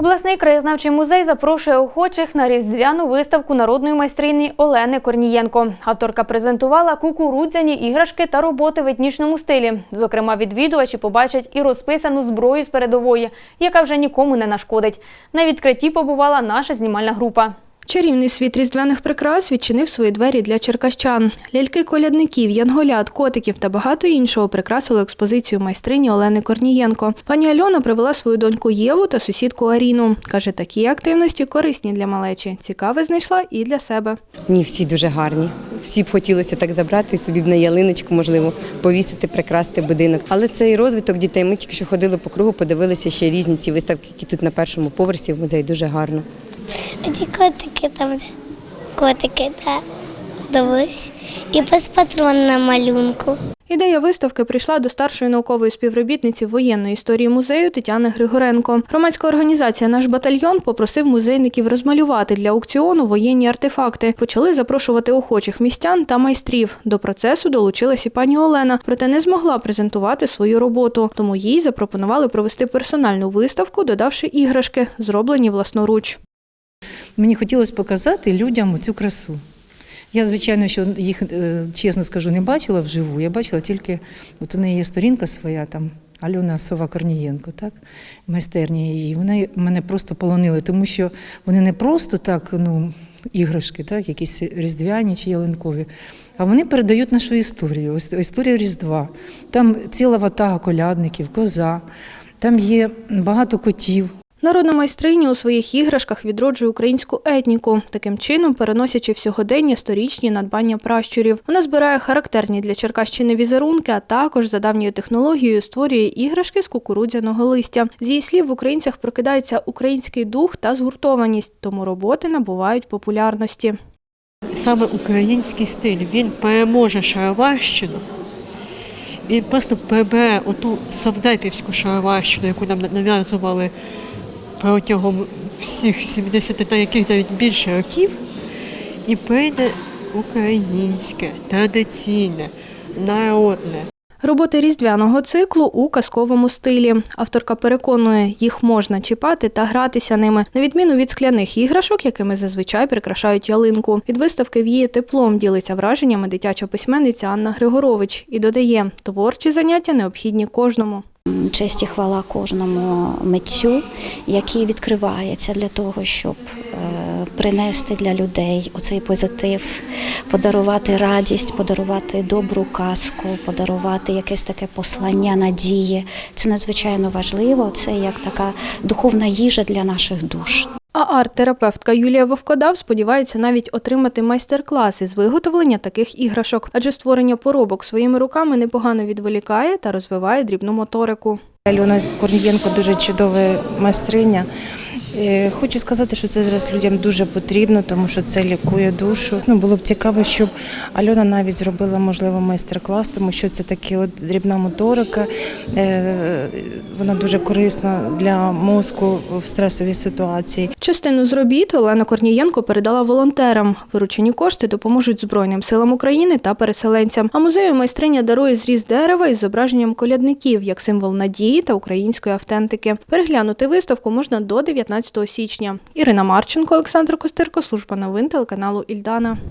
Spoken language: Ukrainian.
Обласний краєзнавчий музей запрошує охочих на різдвяну виставку народної майстрині Олени Корнієнко. Авторка презентувала кукурудзяні іграшки та роботи в етнічному стилі. Зокрема, відвідувачі побачать і розписану зброю з передової, яка вже нікому не нашкодить. На відкритті побувала наша знімальна група. Чарівний світ різдвяних прикрас відчинив свої двері для черкащан. Ляльки колядників, янголят, котиків та багато іншого прикрасили експозицію майстрині Олени Корнієнко. Пані Альона привела свою доньку Єву та сусідку Аріну. Каже, такі активності корисні для малечі. Цікаве знайшла і для себе. Ні, всі дуже гарні. Всі б хотілося так забрати собі б на ялиночку, можливо, повісити, прикрасти будинок. Але це і розвиток дітей. Ми тільки що ходили по кругу, подивилися ще різні ці виставки, які тут на першому поверсі в музеї дуже гарно. Ці котики там, котики, да, дивись. І без патрон на малюнку. Ідея виставки прийшла до старшої наукової співробітниці воєнної історії музею Тетяни Григоренко. Громадська організація Наш батальйон попросив музейників розмалювати для аукціону воєнні артефакти. Почали запрошувати охочих містян та майстрів. До процесу долучилась і пані Олена, проте не змогла презентувати свою роботу. Тому їй запропонували провести персональну виставку, додавши іграшки, зроблені власноруч. Мені хотілося показати людям цю красу. Я, звичайно, що їх, е, чесно скажу, не бачила вживу. Я бачила тільки, от у неї є сторінка своя, там Альона Сова Корнієнко, так, майстерня її. Вони мене просто полонили, тому що вони не просто так, ну, іграшки, так, якісь різдвяні чи ялинкові, а вони передають нашу історію, ось історію Різдва. Там ціла ватага колядників, коза, там є багато котів. Народна майстриня у своїх іграшках відроджує українську етніку, таким чином переносячи в сьогодення сторічні надбання пращурів. Вона збирає характерні для Черкащини візерунки, а також за давньою технологією створює іграшки з кукурудзяного листя. З її слів в українцях прокидається український дух та згуртованість, тому роботи набувають популярності. саме український стиль. Він переможе шароварщину і просто прибере оту совдепівську шароварщину, яку нам нав'язували протягом всіх 70 та яких навіть більше років, і прийде українське, традиційне, народне. Роботи різдвяного циклу у казковому стилі. Авторка переконує, їх можна чіпати та гратися ними, на відміну від скляних іграшок, якими зазвичай прикрашають ялинку. Від виставки віє теплом ділиться враженнями дитяча письменниця Анна Григорович і додає, творчі заняття необхідні кожному. Честь і хвала кожному митцю, який відкривається для того, щоб е, принести для людей оцей позитив, подарувати радість, подарувати добру казку, подарувати якесь таке послання надії. Це надзвичайно важливо. Це як така духовна їжа для наших душ. А арт-терапевтка Юлія Вовкодав сподівається навіть отримати майстер-класи з виготовлення таких іграшок, адже створення поробок своїми руками непогано відволікає та розвиває дрібну моторику. Альона Корнієнко дуже чудова майстриня. Е, Хочу сказати, що це зараз людям дуже потрібно, тому що це лікує душу. Ну було б цікаво, щоб Альона навіть зробила можливо майстер-клас, тому що це таки от дрібна моторика. Е, Вона дуже корисна для мозку в стресовій ситуації. Частину з робіт Олена Корнієнко передала волонтерам. Виручені кошти допоможуть Збройним силам України та переселенцям. А музею майстриня дарує зріз дерева із зображенням колядників як символ надії та української автентики. Переглянути виставку можна до 19 січня. Ірина Марченко, Олександр Костирко, служба новин телеканалу Ільдана.